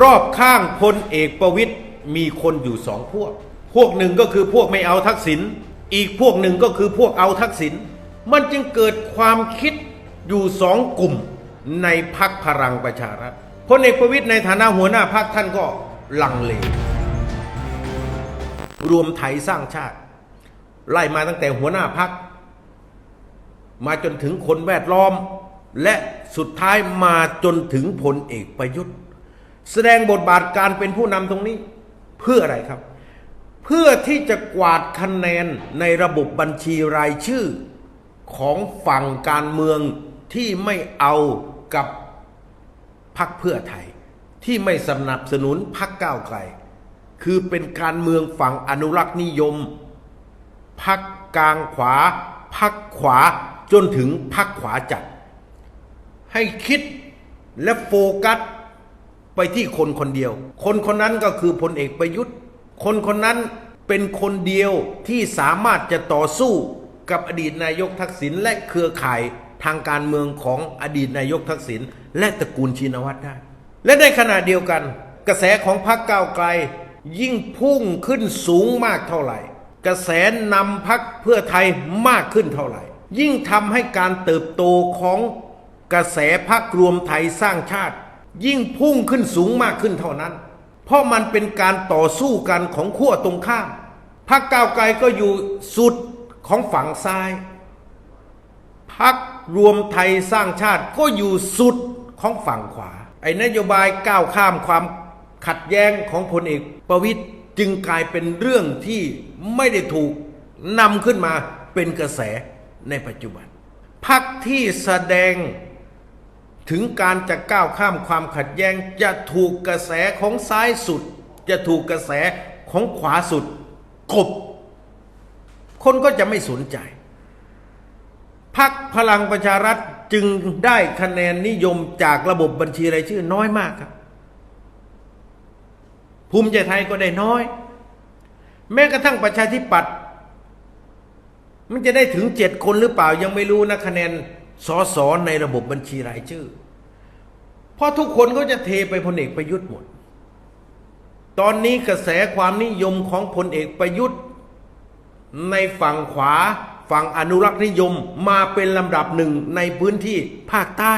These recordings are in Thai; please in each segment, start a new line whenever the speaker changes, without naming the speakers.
รอบข้างพลเอกประวิตยมีคนอยู่สองพวก พวกหนึ่งก็คือพวกไม่เอาทักษิณอีกพวกหนึ่งก็คือพวกเอาทักษิณมันจึงเกิดความคิดอยู่สองกลุ่มในพักพลังประชารัฐพลเอกประวิตยในฐานะหัวหน้าพักท่านก็ลังเล รวมไทยสร้างชาติ ไล่มาตั้งแต่หัวหน้าพัก มาจนถึงคนแวดล้อม และสุดท้ายมาจนถึงพลเอกประยุทธ์ แสดงบทบาทการเป็นผู้นำตรงนี้ เพื่ออะไรครับ เพื่อที่จะกวาดคะแนนในระบบบัญชีรายชื่อ ของฝั่งการเมืองที่ไม่เอากับพักเพื่อไทย ที่ไม่สนับสนุนพักก้าวไกล คือเป็นการเมืองฝั่งอนุรักษ์นิยม พักกลางขวา พักขวาจนถึงพักขวาจัด ให้คิดและโฟกัส ไปที่คนคนเดียว คนคนนั้นก็คือพลเอกประยุทธ์ คนคนนั้นเป็นคนเดียวที่สามารถจะต่อสู้กับอดีตนายกทักษิณและเครือข่ายทางการเมืองของอดีตนายกทักษิณและตระกูลชินวัตรได้ และในขณะเดียวกัน กระแสของพรรคก้าวไกล ยิ่งพุ่งขึ้นสูงมากเท่าไหร่ กระแสนำพักเพื่อไทยมากขึ้นเท่าไหร่ ยิ่งทำให้การเติบโตของกระแสพักรวมไทยสร้างชาติ ยิ่งพุ่งขึ้นสูงมากขึ้นเท่านั้น เพราะมันเป็นการต่อสู้กันของขั้วตรงข้ามพักก้าวไกลก็อยู่สุดของฝั่งซ้ายพักรวมไทยสร้างชาติก็อยู่สุดของฝั่งขวา ไอ้นโยบายก้าวข้ามความขัดแย้งของพลเอกประวิตยจึงกลายเป็นเรื่องที่ไม่ได้ถูกนำขึ้นมาเป็นกระแสในปัจจุบันพักที่แสดง ถึงการจะก้าวข้ามความขัดแย้งจะถูกกระแสของซ้ายสุด จะถูกกระแสของขวาสุดกบ คนก็จะไม่สนใจพักพลังประชารัฐจึงได้คะแนนนิยมจากระบบบัญชีรายชื่อน้อยมากครับ ภูมิใจไทยก็ได้น้อย แม้กระทั่งประชาธิปัตย์มันจะได้ถึงเจ็ดคนหรือเปล่ายังไม่รู้นะ คะแนน สอสอในระบบบัญชีรายชื่อ เพราะทุกคนก็จะเทไปพลเอกประยุทธ์หมด ตอนนี้กระแสความนิยมของพลเอกประยุทธ์ ในฝั่งขวาฝั่งอนุรักษ์นิยมมาเป็นลำดับหนึ่งในพื้นที่ภาคใต้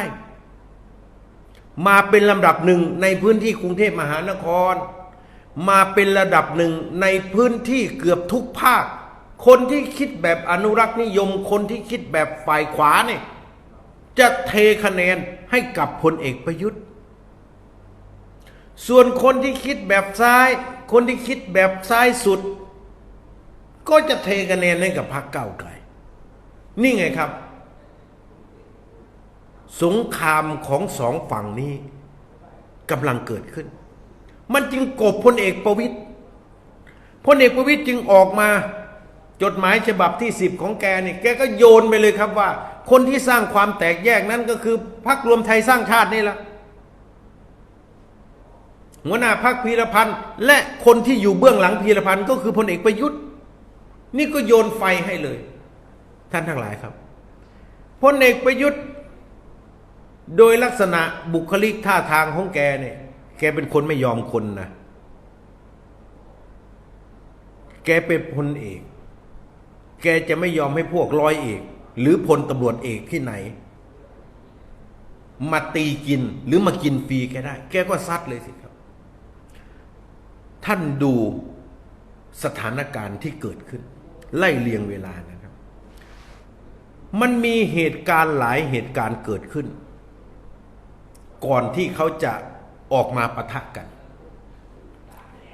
มาเป็นลำดับหนึ่งในพื้นที่กรุงเทพมหานคร มาเป็นระดับหนึ่งในพื้นที่เกือบทุกภาค คนที่คิดแบบอนุรักษ์นิยม คนที่คิดแบบฝ่ายขวาเนี่ย จะเทคะแนนให้กับพลเอกประยุทธ์ ส่วนคนที่คิดแบบซ้าย คนที่คิดแบบซ้ายสุด ก็จะเทคะแนนให้กับพรรคเก้าไกล นี่ไงครับ สงครามของสองฝั่งนี้กำลังเกิดขึ้น มันจึงกบพลเอกประวิตยพลเอกประวิตยจึงออกมาจดหมายฉบับที่สิบของแกเนี่ยแกก็โยนไปเลยครับว่า คนที่สร้างความแตกแยกนั้นก็คือพรรครวมไทยสร้างชาตินี่แหละหัวหน้าพักพีรพันธ์และคนที่อยู่เบื้องหลังพีรพันธ์ก็คือพลเอกประยุทธ์ นี่ก็โยนไฟให้เลย ท่านทั้งหลายครับพลเอกประยุทธ์ โดยลักษณะบุคลิกท่าทางของแกเนี่ย แกเป็นคนไม่ยอมคนนะแกเป็นพลเอก แกจะไม่ยอมให้พวกร้อยเอก หรือพลตำรวจเอกที่ไหน มาตีกินหรือมากินฟรีแกได้ แกก็ซัดเลยสิครับ ท่านดูสถานการณ์ที่เกิดขึ้น ไล่เลียงเวลานะครับ มันมีเหตุการณ์หลายเหตุการณ์เกิดขึ้น ก่อนที่เขาจะออกมาปะทะกัน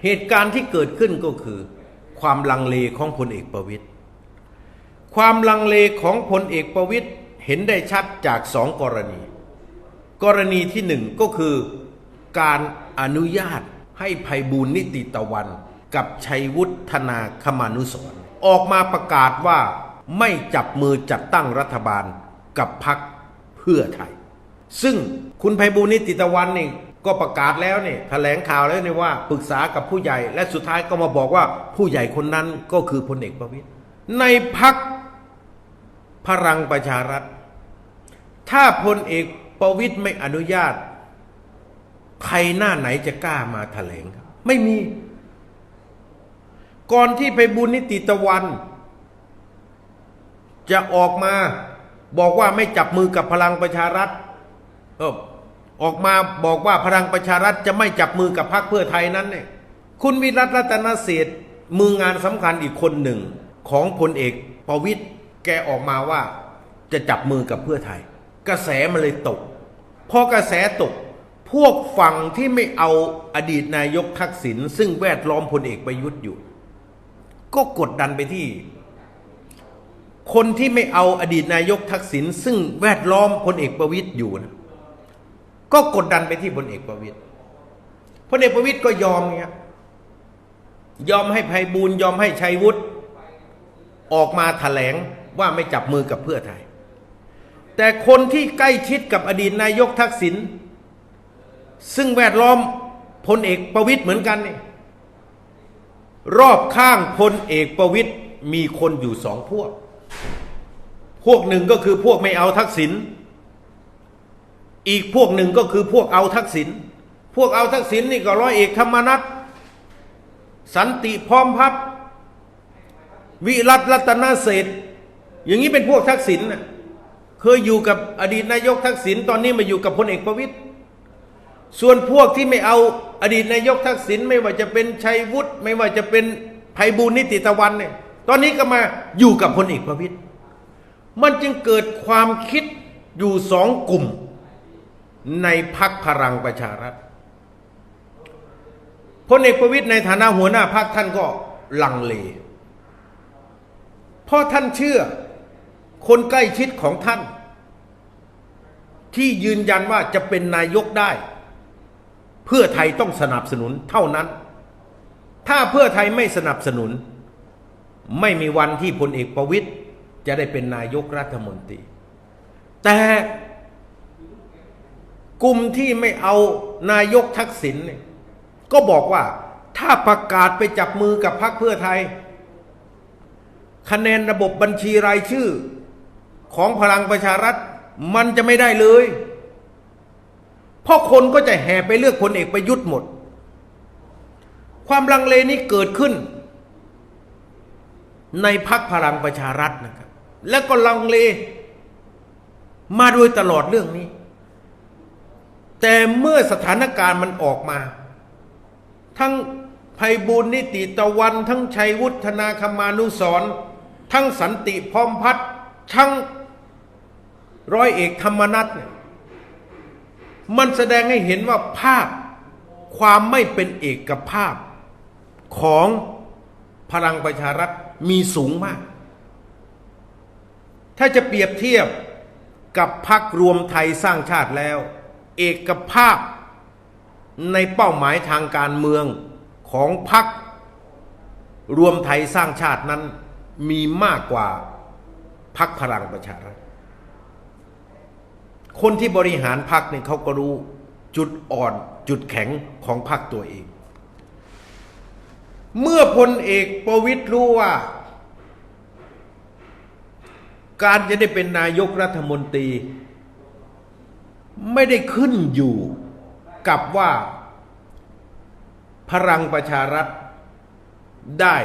เหตุการณ์ที่เกิดขึ้นก็คือ ความลังเลของพลเอกประวิตย ความลังเลของพลเอกประวิตยเห็นได้ชัดจากสองกรณี กรณีที่หนึ่งก็คือการอนุญาตให้ภัยบูลนิติตะวัน กับชัยวุฒนาคมานุสรณ์ออกมาประกาศว่าไม่จับมือจัดตั้งรัฐบาลกับพักเพื่อไทย ซึ่งคุณภัยบูลนิติตะวันนี่ก็ประกาศแล้วเนี่ยแถลงข่าวแล้วเนี่ยว่าปรึกษากับผู้ใหญ่ และสุดท้ายก็มาบอกว่าผู้ใหญ่คนนั้นก็คือพลเอกประวิตยในพัก พลังประชารัฐ ถ้าพลเอกประวิตยไม่อนุญาต ใครหน้าไหนจะกล้ามาแถลงครับ ไม่มี ก่อนที่ไปบุญนิติตะวัน จะออกมาบอกว่าไม่จับมือกับพลังประชารัฐออออกมาบอกว่าพลังประชารัฐจะไม่จับมือกับพรรคเพื่อไทยนั้นเนี่ย คุณวิรัตรัตนเศษมืองานสำคัญอีกคนหนึ่งของพลเอกประวิตย แกออกมาว่าจะจับมือกับเพื่อไทย กระแสมันเลยตก พอกระแสตก พวกฝั่งที่ไม่เอาอดีตนายกทักษิณซึ่งแวดล้อมพลเอกประยุทธ์อยู่ ก็กดดันไปที่ คนที่ไม่เอาอดีตนายกทักษิณซึ่งแวดล้อมพลเอกประวิตยอยู่นะก็กดดันไปที่พลเอกประวิตยพลเอกประวิตยก็ยอมเนี่ยยอมให้ไพบูลย์ยอมให้ชัยวุฒิออกมาแถลง ว่าไม่จับมือกับเพื่อไทย แต่คนที่ใกล้ชิดกับอดีตนายกทักษิณซึ่งแวดล้อมพลเอกประวิตยเหมือนกันนี่รอบข้างพลเอกประวิตยมีคนอยู่สองพวก พวกหนึ่งก็คือพวกไม่เอาทักษิณอีกพวกหนึ่งก็คือพวกเอาทักษิณพวกเอาทักษิณนี่ก็ร้อยเอกธรรมนัฐสันติพร้อมพัฒน์วิรัตรัตนเศรษ อย่างนี้เป็นพวกทักษิณน่ะเคยอยู่กับอดีตนายกทักษิณตอนนี้มาอยู่กับพลเอกประวิตยส่วนพวกที่ไม่เอาอดีตนายกทักษิณไม่ว่าจะเป็นชัยวุฒิไม่ว่าจะเป็นไพบูลนิติตะวันเนี่ยตอนนี้ก็มาอยู่กับพลเอกประวิตยมันจึงเกิดความคิดอยู่สองกลุ่ม ในพักพลังประชารัฐพลเอกประวิตยในฐานะหัวหน้าพักท่านก็ลังเลเพราะท่านเชื่อ คนใกล้ชิดของท่าน ที่ยืนยันว่าจะเป็นนายกได้ เพื่อไทยต้องสนับสนุนเท่านั้น ถ้าเพื่อไทยไม่สนับสนุน ไม่มีวันที่พลเอกประวิตยจะได้เป็นนายกรัฐมนตรี แต่กลุ่มที่ไม่เอานายกทักษิณเนี่ยก็บอกว่าถ้าประกาศไปจับมือกับพรรคเพื่อไทย คะแนนระบบบัญชีรายชื่อ ของพลังประชารัฐมันจะไม่ได้เลย เพราะคนก็จะแห่ไปเลือกพลเอกประยุทธ์หมด ความลังเลนี้เกิดขึ้น ในพักพลังประชารัฐนะครับ แล้วก็ลังเล มาโดยตลอดเรื่องนี้ แต่เมื่อสถานการณ์มันออกมา ทั้งไพบูลย์นิติตะวัน ทั้งชัยวุฒนาคมานุสร ทั้งสันติพร้อมพัฒน์ทั้ง ร้อยเอกธรรมนัฐเนี่ยมันแสดงให้เห็นว่าภาพความไม่เป็นเอกภาพของพลังประชารัฐมีสูงมาก ถ้าจะเปรียบเทียบกับพักรวมไทยสร้างชาติแล้ว เอกภาพในเป้าหมายทางการเมืองของพักรวมไทยสร้างชาตินั้นมีมากกว่าพักพลังประชารัฐ คนที่บริหารพักเนี่ยเขาก็รู้จุดอ่อนจุดแข็งของพักตัวเอง เมื่อพลเอกประวิตยรู้ว่า การจะได้เป็นนายกรัฐมนตรี ไม่ได้ขึ้นอยู่กับว่าพลังประชารัฐได้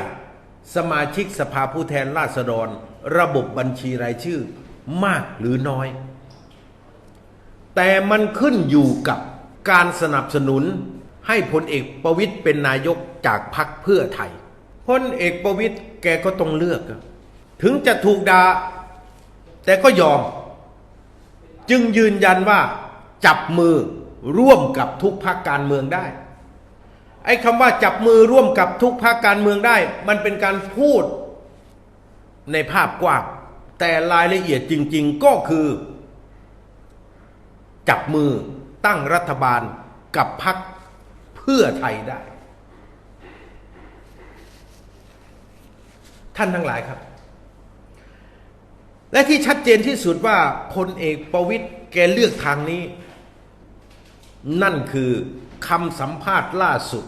สมาชิกสภาผู้แทนราษฎร ระบบบัญชีรายชื่อมากหรือน้อย แต่มันขึ้นอยู่กับการสนับสนุนให้พลเอกประวิตยเป็นนายกจากพรรคเพื่อไทยพลเอกประวิตยแกก็ต้องเลือก ถึงจะถูกดา่าแต่ก็ยอม จึงยืนยันว่าจับมือร่วมกับทุกพรรคการเมืองได้ ไอ้คำว่าจับมือร่วมกับทุกพรรคการเมืองได้ มันเป็นการพูดในภาพกว้างแต่รายละเอียดจริง ๆ ก็คือ จับมือตั้งรัฐบาลกับพรรคเพื่อไทยได้ ท่านทั้งหลายครับ และที่ชัดเจนที่สุดว่าพลเอกประวิตยแกเลือกทางนี้ นั่นคือคำสัมภาษณ์ล่าสุด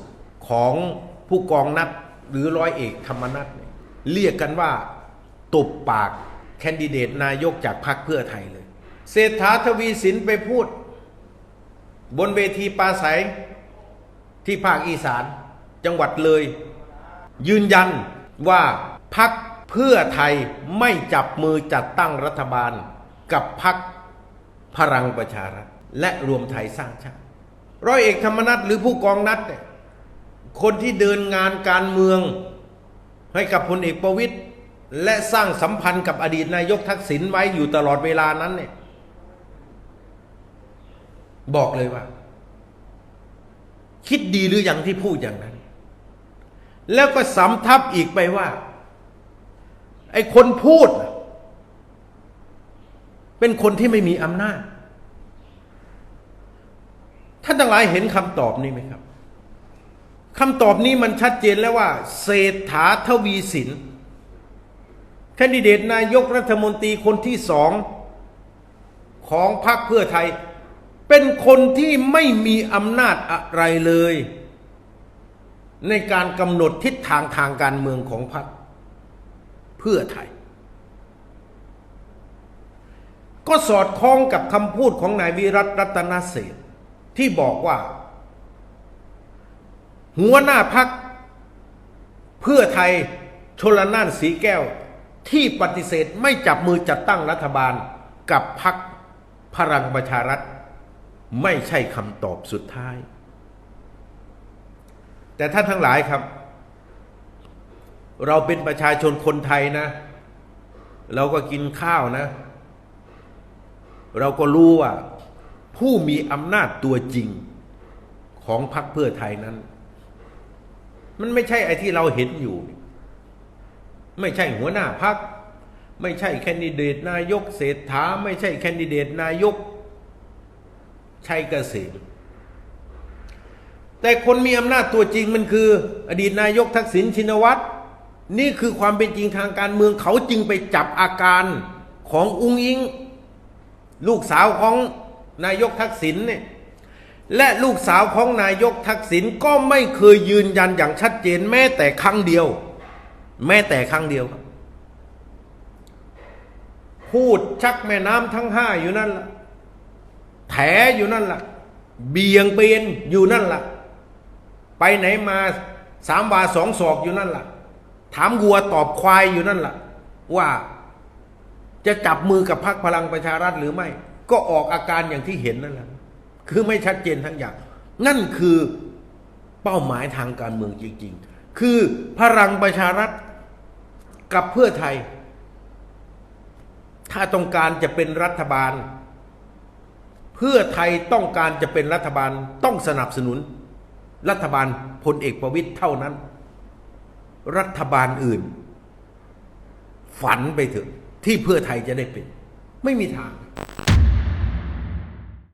ของผู้กองนัดหรือร้อยเอกธรรมนัฐเนี่ยเรียกกันว่าตบปากแคนดิเดตนายกจากพรรคเพื่อไทยเลย เศรษฐาทวีสินไปพูด บนเวทีปราศัยที่ภาคอีสาน จังหวัดเลย ยืนยันว่าพักเพื่อไทยไม่จับมือจัดตั้งรัฐบาล กับพักพลังประชารัฐ และรวมไทยสร้างชาติร้อยเอกธรรมนัฐหรือผู้กองนัดเนี่ยคนที่เดินงานการเมืองให้กับพลเอกประวิตยและสร้างสัมพันธ์กับอดีตนายกทักษิณไว้อยู่ตลอดเวลานั้นเนี่ย บอกเลยว่า คิดดีหรือยังที่พูดอย่างนั้น แล้วก็สำทับอีกไปว่า ไอ้คนพูด เป็นคนที่ไม่มีอำนาจ ท่านทั้งหลายเห็นคำตอบนี้ไหมครับคำตอบนี้มันชัดเจนแล้วว่า เศรษฐาทวีสินแคนดิเดตนายกรัฐมนตรีคนที่สองของพรรคเพื่อไทย เป็นคนที่ไม่มีอำนาจอะไรเลย ในการกำหนดทิศทางทางการเมืองของพรรคเพื่อไทย ก็สอดคล้องกับคำพูดของนายวิรัตรัตนเศษที่บอกว่า หัวหน้าพักเพื่อไทยชลน่านสีแก้วที่ปฏิเสธไม่จับมือจัดตั้งรัฐบาลกับพักพลังประชารัฐ ไม่ใช่คำตอบสุดท้าย แต่ท่านทั้งหลายครับ เราเป็นประชาชนคนไทยนะ เราก็กินข้าวนะ เราก็รู้ว่า ผู้มีอำนาจตัวจริงของพรรคเพื่อไทยนั้น มันไม่ใช่ไอ้ที่เราเห็นอยู่ ไม่ใช่หัวหน้าพรรคไม่ใช่แคนดิเดตนายกเศรษฐาไม่ใช่แคนดิเดตนายก ชัยเกษมแต่คนมีอำนาจตัวจริงมันคือ อดีตนายกทักษิณชินวัตร นี่คือความเป็นจริงทางการเมืองเขาจึงไปจับอาการของอุ้งอิง ลูกสาวของนายกทักษิณเนี่ยและลูกสาวของนายกทักษิณก็ไม่เคยยืนยันอย่างชัดเจนแม้แต่ครั้งเดียว แม้แต่ครั้งเดียว พูดชักแม่น้ำทั้งห้าอยู่นั่นละแถ อยู่นั่นละเบี่ยงเบนอยู่นั่นละไปไหนมาสามวาสองศอกอยู่นั่นละถามวัวตอบควายอยู่นั่นละว่าจะจับมือกับพรรคพลังประชารัฐหรือไม่ ก็ออกอาการอย่างที่เห็นนั่นแหละคือไม่ชัดเจนทั้งอย่าง นั่นคือเป้าหมายทางการเมืองจริง ๆ คือพลังประชารัฐกับเพื่อไทย ถ้าต้องการจะเป็นรัฐบาล พื่อไทยต้องการจะเป็นรัฐบาลต้องสนับสนุน รัฐบาลพลเอกประวิตยเท่านั้น รัฐบาลอื่น ฝันไปเถอะที่เพื่อไทยจะได้เป็น ไม่มีทาง